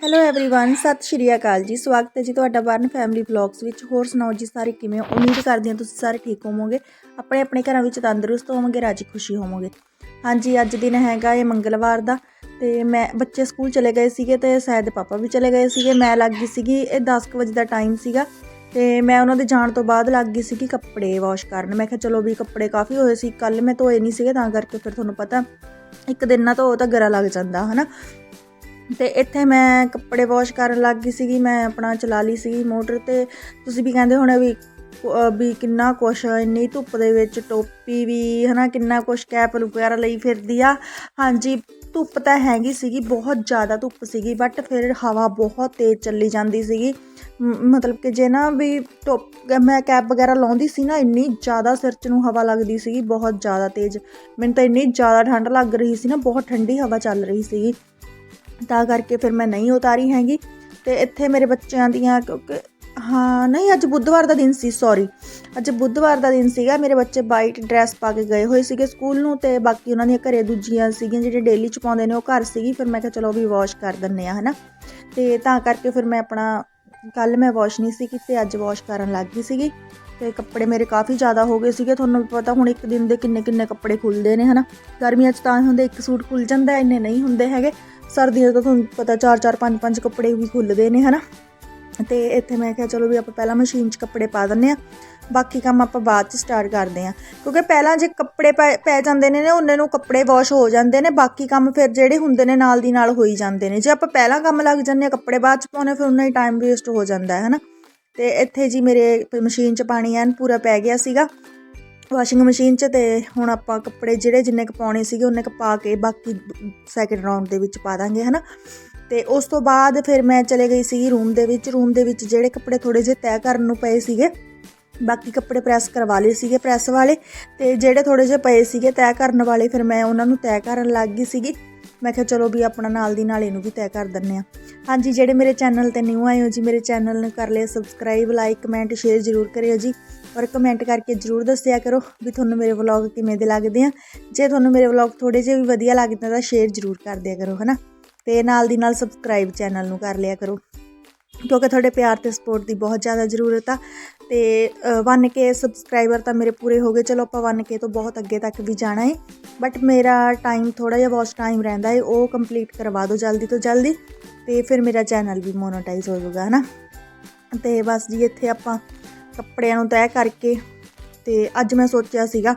Hello everyone ਸਤਿ ਸ਼੍ਰੀ ਅਕਾਲ ਜੀ ਸਵਾਗਤ ਹੈ ਜੀ ਤੁਹਾਡਾ ਬਰਨ ਫੈਮਿਲੀ ਵਲੌਗਸ ਵਿੱਚ ਹੋਰ ਸੁਣਾਓ ਜੀ ਸਾਰੇ ਕਿਵੇਂ ਹੋ ਉਮੀਦ ਕਰਦੀ ਹਾਂ ਤੁਸੀਂ ਸਾਰੇ ਠੀਕ ਹੋਵੋਗੇ ਆਪਣੇ ਆਪਣੇ ਘਰਾਂ ਵਿੱਚ ਤੰਦਰੁਸਤ ਹੋਵੋਗੇ ਰਾਜੀ ਖੁਸ਼ੀ ਹੋਵੋਗੇ ਹਾਂਜੀ ਅੱਜ ਦਿਨ ਹੈਗਾ ਇਹ ਮੰਗਲਵਾਰ ਦਾ ਤੇ ਮੈਂ ਬੱਚੇ ਸਕੂਲ ਚਲੇ ਗਏ ਸੀਗੇ ਤੇ ਸ਼ਾਇਦ ਪਾਪਾ ਵੀ ਚਲੇ ਗਏ ਸੀਗੇ ਮੈਂ ਲੱਗ ਗਈ ਸੀਗੀ ਇਹ 10 ਕੁ ਵਜੇ ਦਾ ਟਾਈਮ ਸੀਗਾ ਤੇ ਮੈਂ ਉਹਨਾਂ ਦੇ ਜਾਣ ਤੋਂ ਬਾਅਦ ਲੱਗ ਗਈ ਸੀਗੀ ਕੱਪੜੇ ਵਾਸ਼ ਕਰਨ ਮੈਂ ਕਿਹਾ ਚਲੋ ਵੀ ਕੱਪੜੇ ਕਾਫੀ ਹੋਏ ਸੀ ਕੱਲ ਮੈਂ ਧੋਏ ਨਹੀਂ ਸੀਗੇ ਤਾਂ ਕਰਕੇ ਫਿਰ ਤੁਹਾਨੂੰ ਪਤਾ ਇੱਕ ਦਿਨ ਨਾ ਧੋ ਤਾਂ ਗਰਾ ਲੱਗ ਜਾਂਦਾ ਹਨਾ ਤੇ ਇੱਥੇ ਮੈਂ ਕੱਪੜੇ ਵਾਸ਼ ਕਰਨ ਲੱਗ ਗਈ ਸੀਗੀ, ਮੈਂ ਆਪਣਾ ਚਲਾ ਲਈ ਸੀਗੀ ਮੋਟਰ ਤੇ। ਤੁਸੀਂ ਵੀ ਕਹਿੰਦੇ ਹੋਣੇ ਵੀ ਵੀ ਕਿੰਨਾ ਕੁਛ, ਇੰਨੀ ਧੁੱਪ ਦੇ ਵਿੱਚ ਟੋਪੀ ਵੀ, ਹਨਾ, ਕਿੰਨਾ ਕੁਛ ਕੈਪ ਵਗੈਰਾ ਲਈ ਫਿਰਦੀ ਆ। ਹਾਂਜੀ, ਧੁੱਪ ਤਾਂ ਹੈਗੀ ਸੀਗੀ, ਬਹੁਤ ਜ਼ਿਆਦਾ ਧੁੱਪ ਸੀਗੀ ਬਟ ਫਿਰ ਹਵਾ ਬਹੁਤ ਤੇਜ਼ ਚੱਲੀ ਜਾਂਦੀ ਸੀਗੀ। ਮਤਲਬ ਕਿ ਜੇ ਨਾ ਵੀ ਟੋਪ, ਮੈਂ ਕੈਪ ਵਗੈਰਾ ਲਾਉਂਦੀ ਸੀ ਨਾ, ਇੰਨੀ ਜ਼ਿਆਦਾ ਸਿਰ 'ਚ ਨੂੰ ਹਵਾ ਲੱਗਦੀ ਸੀਗੀ, ਬਹੁਤ ਜ਼ਿਆਦਾ ਤੇਜ਼। ਮੈਨੂੰ ਤਾਂ ਇੰਨੀ ਜ਼ਿਆਦਾ ਠੰਡ ਲੱਗ ਰਹੀ ਸੀ ਨਾ, ਬਹੁਤ ਠੰਡੀ ਹਵਾ ਚੱਲ ਰਹੀ ਸੀਗੀ। ਤਾਂ ਕਰਕੇ ਫਿਰ ਮੈਂ ਨਹੀਂ ਉਤਾਰੀ ਹੈਗੀ। ਤੇ ਇੱਥੇ ਮੇਰੇ ਬੱਚਿਆਂ ਦੀਆਂ ਕਿਉਂਕਿ ਹਾਂ, ਨਹੀਂ, ਅੱਜ ਬੁੱਧਵਾਰ ਦਾ ਦਿਨ ਸੀ ਸੌਰੀ ਅੱਜ ਬੁੱਧਵਾਰ ਦਾ ਦਿਨ ਸੀਗਾ, ਮੇਰੇ ਬੱਚੇ ਵਾਈਟ ਡਰੈਸ ਪਾ ਕੇ ਗਏ ਹੋਏ ਸੀਗੇ ਸਕੂਲ ਨੂੰ ਤੇ ਬਾਕੀ ਉਹਨਾਂ ਦੀਆਂ ਘਰੇ ਦੂਜੀਆਂ ਸੀਗੀਆਂ, ਜਿਹੜੇ ਡੇਲੀ ਚ ਪਾਉਂਦੇ ਨੇ ਉਹ ਘਰ ਸੀਗੀ, ਫਿਰ ਮੈਂ ਕਿਹਾ ਚਲੋ ਵੀ ਵਾਸ਼ ਕਰ ਦਿੰਨੇ ਆ ਹਨਾ। ਤੇ ਤਾਂ ਕਰਕੇ ਫਿਰ ਮੈਂ ਆਪਣਾ ਕੱਲ ਮੈਂ ਵਾਸ਼ ਨਹੀਂ ਸੀ ਕੀਤੇ ਅੱਜ ਵਾਸ਼ ਕਰਨ ਲੱਗ ਗਈ ਸੀਗੀ। ਤੇ ਕੱਪੜੇ ਮੇਰੇ ਕਾਫੀ ਜ਼ਿਆਦਾ ਹੋ ਗਏ ਸੀਗੇ, ਤੁਹਾਨੂੰ ਪਤਾ ਹੁਣ ਇੱਕ ਦਿਨ ਦੇ ਕਿੰਨੇ ਕਿੰਨੇ ਕੱਪੜੇ ਖੁੱਲਦੇ ਨੇ, ਹਨਾ। ਗਰਮੀਆਂ 'ਚ ਤਾਂ ਐਂ ਹੁੰਦੇ ਇੱਕ ਸੂਟ ਖੁੱਲ ਜਾਂਦਾ, ਇੰਨੇ ਨਹੀਂ ਹੁੰਦੇ ਹੈਗੇ। ਸਰਦੀਆਂ ਤਾਂ ਤੁਹਾਨੂੰ ਪਤਾ 4-4 5-5 ਕੱਪੜੇ ਵੀ ਖੁੱਲਦੇ ਨੇ, ਹਨਾ? ਤੇ ਇੱਥੇ ਮੈਂ ਕਿਹਾ, ਚਲੋ ਵੀ ਆਪਾਂ ਪਹਿਲਾਂ ਮਸ਼ੀਨ 'ਚ ਕੱਪੜੇ ਪਾ ਦਿੰਨੇ ਆ ਬਾਕੀ ਕੰਮ ਆਪਾਂ ਬਾਅਦ 'ਚ ਸਟਾਰਟ ਕਰਦੇ ਆ ਕਿਉਂਕਿ ਪਹਿਲਾਂ ਜੇ ਕੱਪੜੇ ਪੈ ਪੈ ਜਾਂਦੇ ਨੇ ਨਾ ਉਹਨੇ ਨੂੰ ਕੱਪੜੇ ਵਾਸ਼ ਹੋ ਜਾਂਦੇ ਨੇ, ਬਾਕੀ ਕੰਮ ਫਿਰ ਜਿਹੜੇ ਹੁੰਦੇ ਨੇ ਨਾਲ ਦੀ ਨਾਲ ਹੋਈ ਜਾਂਦੇ ਨੇ। ਜੇ ਆਪਾਂ ਪਹਿਲਾਂ ਕੰਮ ਲੱਗ ਜਾਂਦੇ ਆ ਕੱਪੜੇ ਬਾਅਦ 'ਚ ਪਾਉਣੇ ਫਿਰ ਉਹਨਾਂ ਹੀ ਟਾਈਮ ਵੇਸਟ ਹੋ ਜਾਂਦਾ ਹੈ, ਹਨਾ? ਤੇ ਇੱਥੇ ਜੀ ਮੇਰੇ ਮਸ਼ੀਨ 'ਚ ਪਾਣੀ ਐਨ ਪੂਰਾ ਪੈ ਗਿਆ ਸੀਗਾ। ਵਾਸ਼ਿੰਗ ਮਸ਼ੀਨ 'ਚ ਤੇ ਹੁਣ ਆਪਾਂ ਕੱਪੜੇ ਜਿਹੜੇ ਜਿੰਨੇ ਕੁ ਪਾਉਣੇ ਸੀਗੇ, ਉਹਨੇ ਕੁ ਪਾ ਕੇ ਬਾਕੀ ਸੈਕਿੰਡ ਰਾਉਂਡ ਦੇ ਵਿੱਚ ਪਾ ਦਾਂਗੇ, ਹਨਾ? ਤੇ ਉਸ ਤੋਂ ਬਾਅਦ ਫਿਰ ਮੈਂ ਚਲੇ ਗਈ ਸੀ ਰੂਮ ਦੇ ਵਿੱਚ ਰੂਮ ਦੇ ਵਿੱਚ ਜਿਹੜੇ ਕੱਪੜੇ ਥੋੜੇ ਜਿਹੇ ਤੈਅ ਕਰਨ ਨੂੰ ਪਏ ਸੀਗੇ, ਬਾਕੀ ਕੱਪੜੇ ਪ੍ਰੈਸ ਕਰਵਾ ਲਏ ਸੀਗੇ ਪ੍ਰੈਸ ਵਾਲੇ ਤੇ ਜਿਹੜੇ ਥੋੜੇ ਜਿਹੇ ਪਏ ਸੀਗੇ ਤੈਅ ਕਰਨ ਵਾਲੇ, ਫਿਰ ਮੈਂ ਉਹਨਾਂ ਨੂੰ ਤੈਅ ਕਰਨ ਲੱਗ ਗਈ ਸੀਗੀ। ਮੈਂ ਕਿਹਾ ਚਲੋ ਵੀ ਆਪਣਾ ਨਾਲ ਦੀ ਨਾਲ ਇਹਨੂੰ ਵੀ ਤੈਅ ਕਰ ਦਿੰਨੇ ਆ ਹਾਂਜੀ, ਜਿਹੜੇ ਮੇਰੇ ਚੈਨਲ ਤੇ ਨਿਊ ਆਏ ਹੋ ਜੀ, ਮੇਰੇ ਚੈਨਲ ਨੂੰ ਕਰ ਲਿਓ ਸਬਸਕ੍ਰਾਈਬ ਲਾਈਕ ਕਮੈਂਟ ਸ਼ੇਅਰ ਜ਼ਰੂਰ ਕਰਿਓ ਜੀ। ਔਰ ਕਮੈਂਟ ਕਰਕੇ ਜ਼ਰੂਰ ਦੱਸਿਆ ਕਰੋ ਵੀ ਤੁਹਾਨੂੰ ਮੇਰੇ ਵਲੌਗ ਕਿਵੇਂ ਦੇ ਲੱਗਦੇ ਆ। ਜੇ ਤੁਹਾਨੂੰ ਮੇਰੇ ਵਲੌਗ ਥੋੜੇ ਜਿਹੇ ਵੀ ਵਧੀਆ ਲੱਗਦੇ ਤਾਂ ਸ਼ੇਅਰ ਜ਼ਰੂਰ ਕਰ ਦਿਆ ਕਰੋ, ਹਨਾ? ਤੇ ਨਾਲ ਦੀ ਨਾਲ ਸਬਸਕ੍ਰਾਈਬ ਚੈਨਲ ਨੂੰ ਕਰ ਲਿਆ ਕਰੋ। ਕਿਉਂਕਿ ਤੁਹਾਡੇ ਪਿਆਰ ਤੇ ਸਪੋਰਟ ਦੀ ਬਹੁਤ ਜ਼ਿਆਦਾ ਜ਼ਰੂਰਤ ਆ। ਤੇ 1k ਸਬਸਕ੍ਰਾਈਬਰ ਤਾਂ ਮੇਰੇ ਪੂਰੇ ਹੋ ਗਏ। ਚਲੋ ਆਪਾਂ 1k ਤੋਂ ਬਹੁਤ ਅੱਗੇ ਤੱਕ ਵੀ ਜਾਣਾ ਹੈ ਬਟ ਮੇਰਾ ਟਾਈਮ ਥੋੜਾ ਜਿਹਾ ਵਾਚ ਟਾਈਮ ਰਹਿੰਦਾ ਹੈ ਉਹ ਕੰਪਲੀਟ ਕਰਵਾ ਦਿਓ ਜਲਦੀ ਤੋਂ ਜਲਦੀ। ਤੇ ਫਿਰ ਮੇਰਾ ਚੈਨਲ ਵੀ ਮੋਨੋਟਾਈਜ਼ ਹੋ ਜਾਊਗਾ, ਹਨਾ? ਤੇ ਬਸ ਜੀ, ਇੱਥੇ ਆਪਾਂ ਕੱਪੜਿਆਂ ਨੂੰ ਤੈਅ ਕਰਕੇ ਤੇ ਅੱਜ ਮੈਂ ਸੋਚਿਆ ਸੀਗਾ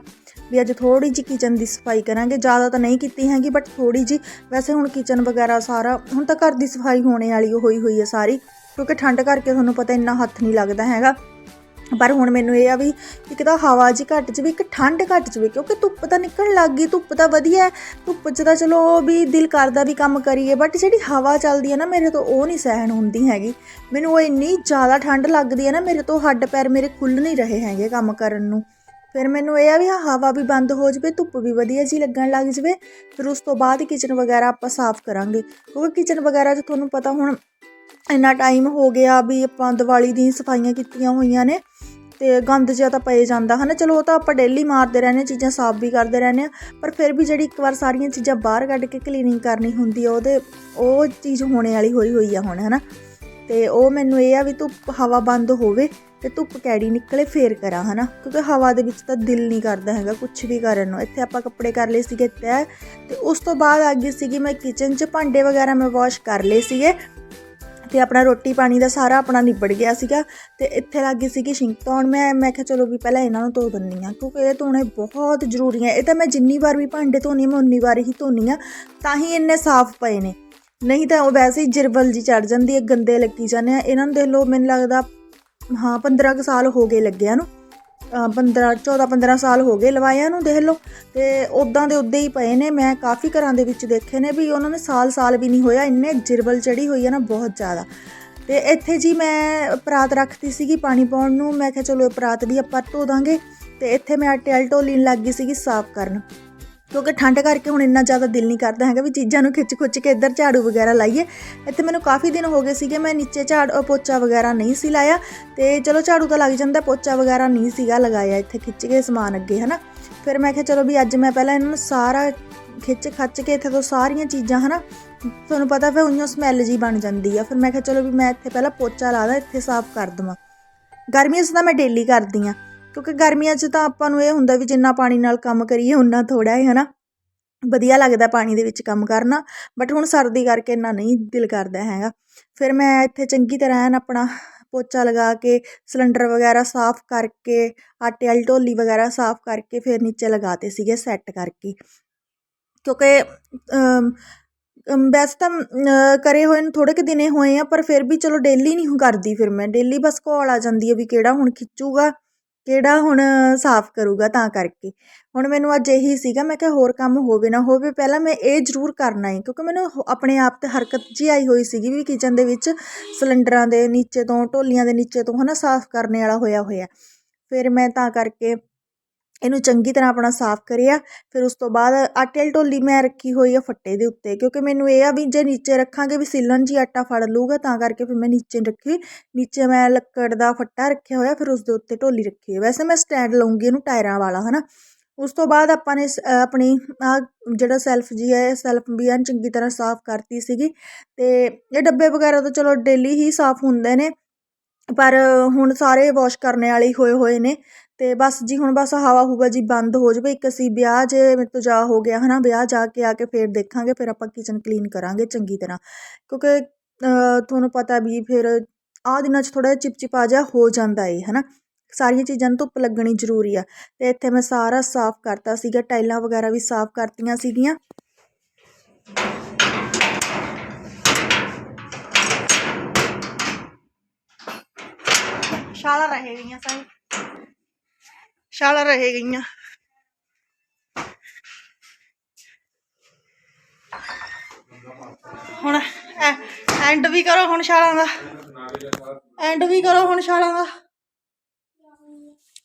ਵੀ ਅੱਜ ਥੋੜੀ ਜਿਹੀ ਕਿਚਨ ਦੀ ਸਫ਼ਾਈ ਕਰਾਂਗੇ। ਜ਼ਿਆਦਾ ਤਾਂ ਨਹੀਂ ਕੀਤੀ ਹੈਗੀ ਬਟ ਥੋੜੀ ਜਿਹੀ। ਵੈਸੇ ਹੁਣ ਕਿਚਨ ਵਗੈਰਾ ਸਾਰਾ, ਹੁਣ ਤਾਂ ਘਰ ਦੀ ਸਫ਼ਾਈ ਹੋਣੇ ਵਾਲੀ ਹੋਈ ਹੋਈ ਹੈ ਸਾਰੀ। ਕਿਉਂਕਿ ਠੰਡ ਕਰਕੇ ਤੁਹਾਨੂੰ ਪਤਾ ਇੰਨਾ ਹੱਥ ਨਹੀਂ ਲੱਗਦਾ ਹੈਗਾ। ਪਰ ਹੁਣ ਮੈਨੂੰ ਇਹ ਆ ਵੀ ਇੱਕ ਤਾਂ ਹਵਾ ਜੀ ਘੱਟ ਜਵੇ, ਇੱਕ ਠੰਡ ਘੱਟ ਜਵੇ, ਕਿਉਂਕਿ ਧੁੱਪ ਤਾਂ ਨਿਕਲਣ ਲੱਗ ਗਈ, ਧੁੱਪ ਤਾਂ ਵਧੀਆ ਧੁੱਪ 'ਚ ਤਾਂ ਚਲੋ ਵੀ ਦਿਲ ਕਰਦਾ ਵੀ ਕੰਮ ਕਰੀਏ ਬਟ ਜਿਹੜੀ ਹਵਾ ਚੱਲਦੀ ਹੈ ਨਾ, ਮੇਰੇ ਤੋਂ ਉਹ ਨਹੀਂ ਸਹਿਣ ਹੁੰਦੀ ਹੈਗੀ। ਮੈਨੂੰ ਉਹ ਇੰਨੀ ਜ਼ਿਆਦਾ ਠੰਡ ਲੱਗਦੀ ਹੈ ਨਾ, ਮੇਰੇ ਤੋਂ ਹੱਡ ਪੈਰ ਮੇਰੇ ਖੁੱਲ ਨਹੀਂ ਰਹੇ ਹੈਗੇ ਕੰਮ ਕਰਨ ਨੂੰ। ਫਿਰ ਮੈਨੂੰ ਇਹ ਆ ਵੀ ਹਵਾ ਵੀ ਬੰਦ ਹੋ ਜਵੇ, ਧੁੱਪ ਵੀ ਵਧੀਆ ਜੀ ਲੱਗਣ ਲੱਗ ਜਵੇ, ਫਿਰ ਉਸ ਤੋਂ ਬਾਅਦ ਕਿਚਨ ਵਗੈਰਾ ਆਪਾਂ ਸਾਫ਼ ਕਰਾਂਗੇ। ਕਿਉਂਕਿ ਕਿਚਨ ਵਗੈਰਾ 'ਚ ਤੁਹਾਨੂੰ ਪਤਾ ਹੁਣ ਇੰਨਾ ਟਾਈਮ ਹੋ ਗਿਆ ਵੀ ਆਪਾਂ ਦੀਵਾਲੀ ਦੀ ਸਫਾਈਆਂ ਕੀਤੀਆਂ ਹੋਈਆਂ ਨੇ ਤੇ ਗੰਦ ਜਿਹਾ ਤਾਂ ਪਏ ਜਾਂਦਾ ਹਨਾ? ਚਲੋ ਉਹ ਤਾਂ ਆਪਾਂ ਡੇਲੀ ਮਾਰਦੇ ਰਹਿੰਦੇ ਹਾਂ, ਚੀਜ਼ਾਂ ਸਾਫ਼ ਵੀ ਕਰਦੇ ਰਹਿੰਦੇ ਆ ਪਰ ਫਿਰ ਵੀ ਜਿਹੜੀ ਇੱਕ ਵਾਰ ਸਾਰੀਆਂ ਚੀਜ਼ਾਂ ਬਾਹਰ ਕੱਢ ਕੇ ਕਲੀਨਿੰਗ ਕਰਨੀ ਹੁੰਦੀ ਆ ਉਹਦੇ ਉਹ ਚੀਜ਼ ਹੋਣੇ ਵਾਲੀ ਹੋਈ ਹੋਈ ਆ ਹੁਣ ਹਨਾ? ਤੇ ਉਹ ਮੈਨੂੰ ਇਹ ਆ ਵੀ ਧੁੱਪ ਹਵਾ ਬੰਦ ਹੋਵੇ ਤੇ ਧੁੱਪ ਕੈੜੀ ਨਿਕਲੇ ਫੇਰ ਕਰਾਂ ਹਨਾ? ਕਿਉਂਕਿ ਹਵਾ ਦੇ ਵਿੱਚ ਤਾਂ ਦਿਲ ਨਹੀਂ ਕਰਦਾ ਹੈਗਾ ਕੁਝ ਵੀ ਕਰਨ ਨੂੰ। ਇੱਥੇ ਆਪਾਂ ਕੱਪੜੇ ਕਰ ਲਏ ਸੀਗੇ ਤੈਅ ਤੇ ਉਸ ਤੋਂ ਬਾਅਦ ਆ ਗਈ ਸੀਗੀ ਮੈਂ ਕਿਚਨ 'ਚ ਭਾਂਡੇ ਵਗੈਰਾ ਮੈਂ ਵਾਸ਼ ਕਰ ਲਏ ਸੀਗੇ। ਤੇ ਆਪਣਾ ਰੋਟੀ ਪਾਣੀ ਦਾ ਸਾਰਾ ਆਪਣਾ ਨਿਬੜ ਗਿਆ ਸੀਗਾ ਤੇ ਇੱਥੇ ਲੱਗੀ ਸੀਗੀ ਸ਼ਿੰਕ ਧੋਣ। ਮੈਂ ਮੈਂ ਕਿਹਾ ਚਲੋ ਵੀ ਪਹਿਲਾਂ ਇਹਨਾਂ ਨੂੰ ਧੋ ਦਿੰਨੀ ਆ ਕਿਉਂਕਿ ਇਹ ਧੋਣੇ ਬਹੁਤ ਜ਼ਰੂਰੀ ਹੈ। ਇਹ ਤਾਂ ਮੈਂ ਜਿੰਨੀ ਵਾਰ ਵੀ ਭਾਂਡੇ ਧੋਣੀ ਮੈਂ ਉਨੀ ਵਾਰ ਹੀ ਧੋਣੀ ਆ, ਤਾਂ ਹੀ ਇੰਨੇ ਸਾਫ਼ ਪਏ ਨੇ। ਨਹੀਂ ਤਾਂ ਉਹ ਵੈਸੇ ਹੀ ਜਿਰਵਲ ਜੀ ਚੜ ਜਾਂਦੀ ਹੈ, ਗੰਦੇ ਲੱਗੀ ਜਾਂਦੇ ਆ। ਇਹਨਾਂ ਨੂੰ ਦੇਖ ਲਓ, ਮੈਨੂੰ ਲੱਗਦਾ ਹਾਂ 15 ਕੁ ਸਾਲ ਹੋ ਗਏ ਲੱਗਿਆ ਨੂੰ। 15 14 15 ਸਾਲ ਹੋ ਗਏ ਲਵਾਇਆ ਨੂੰ, ਦੇਖ ਲਓ। ਤੇ ਉਦਾਂ ਦੇ ਉਦਾਂ ਹੀ ਪਏ ਨੇ। ਮੈਂ ਕਾਫੀ ਘਰਾਂ ਦੇ ਵਿੱਚ ਦੇਖੇ ਨੇ ਵੀ ਉਹਨਾਂ ਨੇ ਸਾਲ ਸਾਲ ਵੀ ਨਹੀਂ ਹੋਇਆ। ਇੰਨੇ ਜਿਰਬਲ ਚੜੀ ਹੋਈ ਹੈ ਨਾ ਬਹੁਤ ਜ਼ਿਆਦਾ। ਤੇ ਇੱਥੇ ਜੀ ਮੈਂ ਪਰਾਤ ਰੱਖਤੀ ਸੀਗੀ ਪਾਣੀ ਪਾਉਣ ਨੂੰ। ਮੈਂ ਕਿਹਾ ਚਲੋ ਇਹ ਪਰਾਤ ਵੀ ਆਪਾਂ ਧੋ ਦਾਂਗੇ। ਤੇ ਇੱਥੇ ਮੈਂ ਆਟੇ ਵਾਲੀ ਢੋਲੀ ਲੱਗ ਗਈ ਸੀਗੀ ਸਾਫ਼ ਕਰਨ। ਕਿਉਂਕਿ ਠੰਡ ਕਰਕੇ ਹੁਣ ਇੰਨਾ ਜ਼ਿਆਦਾ ਦਿਲ ਨਹੀਂ ਕਰਦਾ ਹੈਗਾ ਵੀ ਚੀਜ਼ਾਂ ਨੂੰ ਖਿੱਚ ਖੁੱਚ ਕੇ ਇੱਧਰ ਝਾੜੂ ਵਗੈਰਾ ਲਾਈਏ। ਇੱਥੇ ਮੈਨੂੰ ਕਾਫੀ ਦਿਨ ਹੋ ਗਏ ਸੀਗੇ, ਮੈਂ ਨੀਚੇ ਝਾੜ ਪੋਚਾ ਵਗੈਰਾ ਨਹੀਂ ਸੀ ਲਾਇਆ ਤੇ ਚਲੋ ਝਾੜੂ ਤਾਂ ਲੱਗ ਜਾਂਦਾ, ਪੋਚਾ ਵਗੈਰਾ ਨਹੀਂ ਸੀਗਾ ਲਗਾਇਆ ਇੱਥੇ ਖਿੱਚ ਕੇ ਸਮਾਨ ਅੱਗੇ, ਹਨਾ। ਫਿਰ ਮੈਂ ਕਿਹਾ ਚਲੋ ਵੀ ਅੱਜ ਮੈਂ ਪਹਿਲਾਂ ਇਹਨਾਂ ਨੂੰ ਸਾਰਾ ਖਿੱਚ ਖੱਚ ਕੇ ਇੱਥੇ ਤੋਂ ਸਾਰੀਆਂ ਚੀਜ਼ਾਂ, ਹਨਾ, ਤੁਹਾਨੂੰ ਪਤਾ ਫਿਰ ਉਈਓ ਸਮੈਲ ਜੀ ਬਣ ਜਾਂਦੀ ਆ। ਫਿਰ ਮੈਂ ਕਿਹਾ ਚਲੋ ਵੀ ਮੈਂ ਇੱਥੇ ਪਹਿਲਾਂ ਪੋਚਾ ਲਾ ਦਾਂ, ਇੱਥੇ ਸਾਫ਼ ਕਰ ਦਵਾਂ। ਗਰਮੀਆਂ 'ਚ ਤਾਂ ਮੈਂ ਡੇਲੀ ਕਰਦੀ ਆ। ਕਿਉਂਕਿ ਗਰਮੀਆਂ 'ਚ ਤਾਂ ਆਪਾਂ ਨੂੰ ਇਹ ਹੁੰਦਾ ਵੀ ਜਿੰਨਾ ਪਾਣੀ ਨਾਲ ਕੰਮ ਕਰੀਏ ਉਨਾ ਥੋੜਾ ਹੈ ਨਾ ਵਧੀਆ ਲੱਗਦਾ ਪਾਣੀ ਦੇ ਵਿੱਚ ਕੰਮ ਕਰਨਾ ਬਟ ਹੁਣ ਸਰਦੀ ਕਰਕੇ ਇੰਨਾ ਨਹੀਂ ਦਿਲ ਕਰਦਾ ਹੈਗਾ। ਫਿਰ ਮੈਂ ਇੱਥੇ ਚੰਗੀ ਤਰ੍ਹਾਂ ਐਨ ਆਪਣਾ ਪੋਚਾ ਲਗਾ ਕੇ ਸਿਲੰਡਰ ਵਗੈਰਾ ਸਾਫ਼ ਕਰਕੇ ਆਟੇ ਵਾਲੀ ਢੋਲੀ ਵਗੈਰਾ ਸਾਫ਼ ਕਰਕੇ ਫਿਰ ਨੀਚੇ ਲਗਾਤੇ ਸੀਗੇ ਸੈੱਟ ਕਰਕੇ। ਕਿਉਂਕਿ ਅਮ, ਅਮ, ਵੈਸੇ ਤਾਂ ਅਮ, ਕਰੇ ਹੋਏ ਨੂੰ ਥੋੜੇ ਕੁ ਦਿਨੇ ਹੋਏ ਆ ਪਰ ਫਿਰ ਵੀ ਚਲੋ ਡੇਲੀ ਨਹੀਂ ਕਰਦੀ ਫਿਰ ਮੈਂ। ਡੇਲੀ ਬਸ ਘੋਲ ਆ ਜਾਂਦੀ ਹੈ ਵੀ ਕਿਹੜਾ ਹੁਣ ਖਿੱਚੂਗਾ। ਕਿਹੜਾ ਹੁਣ ਸਾਫ਼ ਕਰੂਗਾ ਤਾਂ ਕਰਕੇ। ਹੁਣ ਮੈਨੂੰ ਅੱਜ ਇਹੀ ਸੀਗਾ, ਮੈਂ ਕਿਹਾ ਹੋਰ ਕੰਮ ਹੋਵੇ ਨਾ ਹੋਵੇ, ਪਹਿਲਾਂ ਮੈਂ ਇਹ ਜ਼ਰੂਰ ਕਰਨਾ ਹੈ ਕਿਉਂਕਿ ਮੈਨੂੰ ਆਪਣੇ ਆਪ ਤੇ ਹਰਕਤ ਜਿਹੀ ਆਈ ਹੋਈ ਸੀਗੀ ਵੀ ਕਿਚਨ ਦੇ ਵਿੱਚ ਸਿਲੰਡਰਾਂ ਦੇ ਨੀਚੇ ਤੋਂ ਢੋਲੀਆਂ ਦੇ ਨੀਚੇ ਤੋਂ ਹੈ ਨਾ ਸਾਫ਼ ਕਰਨੇ ਵਾਲਾ ਹੋਇਆ ਹੋਇਆ। ਫਿਰ ਮੈਂ ਤਾਂ ਕਰਕੇ ਇਹਨੂੰ ਚੰਗੀ ਤਰ੍ਹਾਂ ਆਪਣਾ ਸਾਫ਼ ਕਰਿਆ, ਫਿਰ ਉਸ ਤੋਂ ਬਾਅਦ ਆਟੇ ਵਾਲੀ ਢੋਲੀ ਮੈਂ ਰੱਖੀ ਹੋਈ ਆ ਫੱਟੇ ਦੇ ਉੱਤੇ, ਕਿਉਂਕਿ ਮੈਨੂੰ ਇਹ ਆ ਵੀ ਜੇ ਨੀਚੇ ਰੱਖਾਂਗੇ ਵੀ ਸਿਲਣ ਜੀ ਆਟਾ ਫੜ ਲੂਗਾ ਤਾਂ ਕਰਕੇ ਫਿਰ ਮੈਂ ਨੀਚੇ ਰੱਖੀ, ਨੀਚੇ ਮੈਂ ਲੱਕੜ ਦਾ ਫੱਟਾ ਰੱਖਿਆ ਹੋਇਆ, ਫਿਰ ਉਸ ਦੇ ਉੱਤੇ ਢੋਲੀ ਰੱਖੀ ਹੈ ਵੈਸੇ ਮੈਂ ਸਟੈਂਡ ਲਊਂਗੀ ਇਹਨੂੰ ਟਾਇਰਾਂ ਵਾਲਾ, ਹਨਾ? ਉਸ ਤੋਂ ਬਾਅਦ ਆਪਾਂ ਨੇ ਸ- ਆਪਣੀ ਆ ਜਿਹੜਾ ਸੈਲਫ ਜੀ ਹੈ ਇਹ ਸੈਲਫ ਵੀ ਐਨ ਚੰਗੀ ਤਰ੍ਹਾਂ ਸਾਫ਼ ਕਰਤੀ ਸੀਗੀ, ਤੇ ਇਹ ਡੱਬੇ ਵਗੈਰਾ ਤਾਂ ਚਲੋ ਡੇਲੀ ਹੀ ਸਾਫ਼ ਹੁੰਦੇ ਨੇ, ਪਰ ਹੁਣ ਸਾਰੇ ਵਾਸ਼ ਕਰਨੇ ਵਾਲੇ ਹੋਏ ਹੋਏ ਨੇ ਤੇ ਬਸ ਜੀ ਹੁਣ ਬਸ ਹਵਾ ਹੁਵਾ ਜੀ, ਬੰਦ ਹੋ ਜਾਵੇ, ਇੱਕ ਅਸੀਂ ਵਿਆਹ ਜੇ ਮੇਰੇ ਤੋਂ ਜਾ ਹੋ ਗਿਆ ਹੈ ਨਾ ਵਿਆਹ ਜਾ ਕੇ ਆ ਕੇ ਫਿਰ ਦੇਖਾਂਗੇ, ਫਿਰ ਆਪਾਂ ਕਿਚਨ ਕਲੀਨ ਕਰਾਂਗੇ ਚੰਗੀ ਤਰ੍ਹਾਂ। ਕਿਉਂਕਿ ਤੁਹਾਨੂੰ ਪਤਾ ਵੀ ਫਿਰ ਆਹ ਦਿਨਾਂ 'ਚ ਥੋੜਾ ਜਿਹਾ ਚਿਪਚਿਪਾ ਜਿਹਾ ਹੋ ਜਾਂਦਾ ਏ ਹੈ ਨਾ ਸਾਰੀਆਂ ਚੀਜ਼ਾਂ ਨੂੰ ਧੁੱਪ ਲੱਗਣੀ ਜ਼ਰੂਰੀ ਆ। ਤੇ ਇੱਥੇ ਮੈਂ ਸਾਰਾ ਸਾਫ਼ ਕਰਤਾ ਸੀਗਾ, ਟਾਈਲਾਂ ਵਗੈਰਾ ਵੀ ਸਾਫ਼ ਕਰਤੀਆਂ ਸੀਗੀਆਂ। ਸ਼ਾਲਾ ਰਹੇ ਗਈਆਂ ਸਾਰੀ ਸ਼ਾਲਾ ਰਹਿ ਗਈਆਂ। ਹੁਣ ਐਂਡ ਵੀ ਕਰੋ ਹੁਣ ਸ਼ਾਲਾਂ ਦਾ। ਐਂਡ ਵੀ ਕਰੋ ਹੁਣ ਸ਼ਾਲਾਂ ਦਾ।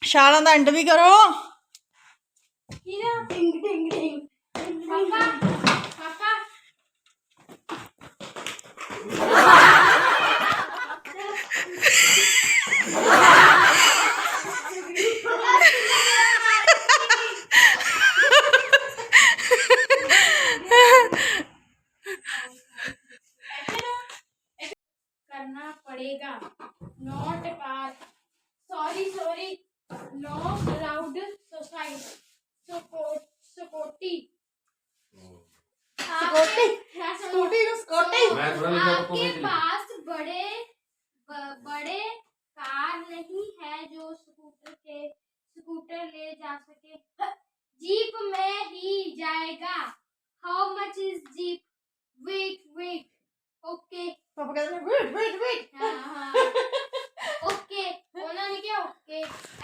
ਸ਼ਾਲਾਂ ਦਾ ਐਂਡ ਵੀ ਕਰੋ। ਕਿਹੜਾ ਡਿੰਗ ਡਿੰਗ ਡਿੰਗ। ਪਾਪਾ ਪਾਪਾ। स्कूटी मैं थोड़ा लिखा आपको आपके भेज दिया। पास बड़े ब, बड़े कार नहीं है जो स्कूटर के स्कूटर ले जा सके जीप में ही जाएगा how much is jeep wait wait okay ਪਾਪਾ ਕਹਿੰਦੇ ਵੇਟ ਵੇਟ ਵੇਟ हाँ हाँ ओके उन्होंने क्या ओके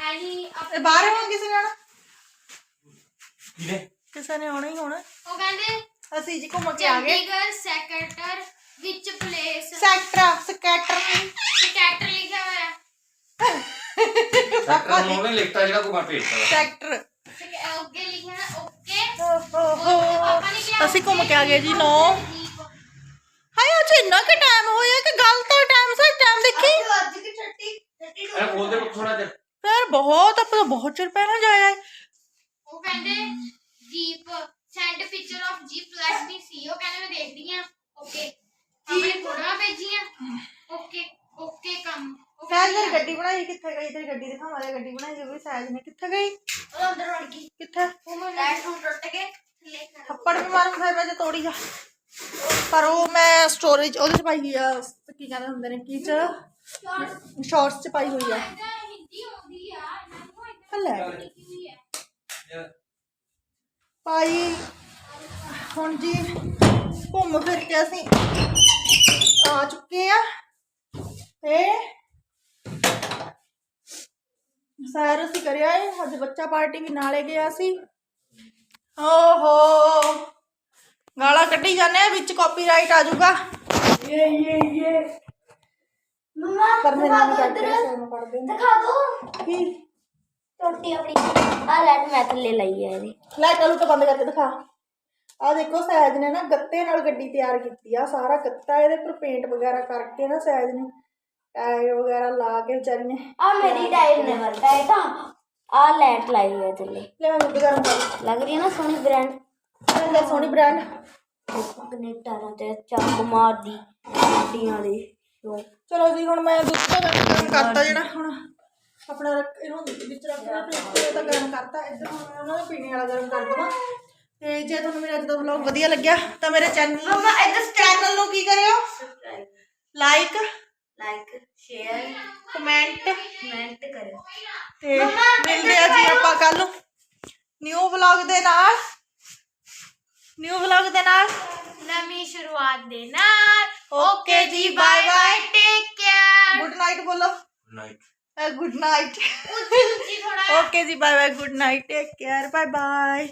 एनी ਇਹ ਬਾਹਰ ਹੋਣ ਕਿਸੇ ਨੇ ਆਉਣਾ ਕਿਨੇ ਕਿਸੇ ਨੇ ਆਉਣਾ ਹੀ ਹੋਣਾ ਉਹ ਕਹਿੰਦੇ ਅਸੀਂ ਜੀ ਘੁੰਮ ਕੇ ਆ ਗਏ ਚੰਡੀਗੜ੍ਹ ਸੈਕਟਰ ਵਿੱਚ ਪਲੇਸ ਸੈਕਟਰ ਸਕੈਟਰ ਸਕੈਟਰ ਲਿਖਿਆ ਹੋਇਆ ਡਾਕਟਰ ਨੂੰ ਉਹਨੇ ਲਿਖਤਾ ਜਿਹੜਾ ਕੋ ਮੈਂ ਭੇਜਤਾ ਸੈਕਟਰ ਸਕ- ਅੱਗੇ ਲਿਖਿਆ ਨਾ ਓਕੇ ਓਹੋ ਪਾਪਾ ਨੇ ਕਿਹਾ ਅਸੀਂ ਘੁੰਮ ਕੇ ਆ ਗਏ ਜੀ ਨੌ ਜੀਪ। ਹਾਏ ਅੱਜ ਇੰਨਾ ਕਿ ਟਾਈਮ ਹੋਇਆ ਕਿ ਗੱਲ ਤਾਂ ਟਾਈਮ ਸਰ ਟਾਈਮ ਦੇਖੀ ਇਹ ਬੋਲਦੇ ਰੁਕ ਥੋੜਾ ਜਿਹਾ ਫਿਰ ਬਹੁਤ ਆਪਾਂ ਤਾਂ ਬਹੁਤ ਚਿਰ ਪਹਿਲਾਂ ਜਾਇਆ ਹੈ ਉਹ ਕਹਿੰਦੇ jeep send picture of jeep let me see ਉਹ ਕਹਿੰਦੇ ਮੈਂ ਦੇਖਦੀ ਆ। ਓਕੇ ਪਾਪਾ ਨੇ ਫੋਟੋਆਂ ਭੇਜੀਆਂ ਓਕੇ ਓਕੇ ਕੰਮ ਉਹ ਸਹਿਜ ਕਹਿੰਦੀ ਮੇਰੀ ਗੱਡੀ ਬਣਾਈ ਕਿੱਥੇ ਗਈ? ਤੇਰੀ ਗੱਡੀ ਦਿਖਾਵਾਂ ਤੇ ਗੱਡੀ ਬਣਾਈ ਜੋ ਵੀ ਸਹਿਜ ਨੇ ਕਿੱਥੇ ਗਈ? ਉਹ ਅੰਦਰ ਵੜ ਗਈ। ਕਿੱਥੇ? ਉਹ ਮੈਂ ਲੈਟ ਨੂੰ ਟੁੱਟ ਗਏ ਥੱਲੇ ਕਰ ਥੱਪੜ ਵੀ ਮਾਰੂ ਫਿਰ ਮੈਂ ਜੇ ਤੋੜੀ ਜਾ ਪਰ ਉਹ ਮੈਂ ਸਟੋਰੇਜ ਉਹਦੇ ਚ ਪਾਈ ਹੋਈ ਆ ਕੀ ਕਹਿੰਦੇ ਹੁੰਦੇ ਨੇ ਕੀ ਚ? ਸ਼ਾਰਟਸ ਚ ਪਾਈ ਹੋਈ ਆ। ਹਿੰਦੀ ਆਉਂਦੀ ਆ ਇਹਨਾਂ ਨੂੰ ਇੱਦਾਂ ਲੈ। ਲਿਖੀ ਹੋਈ ਹੈ ਭਾਈ ਹੁਣ ਜੀ ਘੁੰਮ ਫਿਰ ਕੇ ਅਸੀਂ ਆ ਚੁੱਕੇ ਆ ਤੇ ਸਾਰਾ ਅਸੀਂ ਕਰਿਆ ਏ ਅੱਜ ਬੱਚਾ ਪਾਰਟੀ ਵੀ ਨਾਲੇ ਗਿਆ ਸੀ ਓਹੋ ਗਾਲਾਂ ਕੱਢੀ ਜਾਂਦੇ ਵਿੱਚ ਕਾਪੀਰਾਈਟ ਆ ਜਾਊਗਾ। ਇਹ ਇਹ ਇਹ ਮੰਮਾ ਕਰਨੇ ਨਾ ਕਰਦੇ ਦਿਖਾ ਦੋ। ਕੀ? ਟੋਟੀ ਆਪਣੀ। ਆ ਰੈਡ ਮੈਥ ਲੈ ਲਈ ਆ ਇਹਦੀ। ਲੈ ਚਲੋ ਤਾਂ ਬੰਦ ਕਰਕੇ ਦਿਖਾ। ਆ ਦੇਖੋ ਸਹਿਜ ਨੇ ਨਾ ਗੱਤੇ ਨਾਲ ਗੱਡੀ ਤਿਆਰ ਕੀਤੀ ਆ ਸਾਰਾ ਗੱਤਾ ਇਹਦੇ ਪਰ ਪੇਂਟ ਵਗੈਰਾ ਕਰਕੇ ਨਾ ਸਹਿਜ ਨੇ ਟਾਇਰ ਵਗੈਰਾ ਲਾ ਕੇ ਵਿਚਾਰੀ ਆ ਮੇਰੀ ਟਾਇਰ ਨੇ ਵਰਤਾ ਹੈ ਤਾਂ ਆ ਲੈਟ ਲਾਈ ਹੈ ਥੱਲੇ। ਲੈ ਮੈਂ ਮੁੱਢ ਗਰਮ ਕਰ ਲੱਗ ਰਹੀ ਹੈ ਨਾ ਸੋਹਣੀ ਬ੍ਰਾਂਡ ਲੈ ਸੋਹਣੀ ਬ੍ਰਾਂਡ ਕਨੇਟਾ ਨਾਲ ਤੇ ਚੱਕ ਮਾਰਦੀ ਗੱਡੀਆਂ ਦੇ ਚਲੋ ਜੀ ਹੁਣ ਮੈਂ ਦੁੱਧ ਦਾ ਗਰਮ ਕਰਤਾ ਜਿਹੜਾ ਹੁਣ ਆਪਣਾ ਇਹਨੂੰ ਵਿੱਚ ਰੱਖਣਾ ਤੇ ਇਹ ਤਾਂ ਗਰਮ ਕਰਤਾ। ਇੱਧਰ ਹੁਣ ਉਹਨਾਂ ਦਾ ਪੀਣੇ ਵਾਲਾ ਗਰਮ ਕਰ ਦਵਾਂ। ਤੇ ਜੇ ਤੁਹਾਨੂੰ ਮੇਰਾ ਅੱਜ ਦਾ ਵਲੌਗ ਵਧੀਆ ਲੱਗਿਆ ਤਾਂ ਮੇਰੇ ਚੈਨਲ ਨੂੰ ਇੱਧਰ ਚੈਨਲ ਨੂੰ ਕੀ ਕਰਿਓ? Subscribe like like share comment comment ਕਰਿਓ। ਤੇ ਮਿਲਦੇ ਆ ਜੀ ਆਪਾਂ ਕੱਲ ਨੂੰ। ਨਿਊ ਵਲੌਗ ਦੇ ਨਾਲ। ਨਿਊ ਵਲੌਗ ਦੇ ਨਾਲ। ਨਵੀਂ ਸ਼ੁਰੂਆਤ ਦੇ ਨਾਲ। ਓਕੇ ਜੀ bye bye take care good night ਬੋਲੋ। ਨਾਈਟ ਗੁੱਡ ਨਾਈਟ ਉੱਚੀ ਉੱਚੀ ਥੋੜਾ ਓਕੇ ਜੀ bye bye good night take care bye bye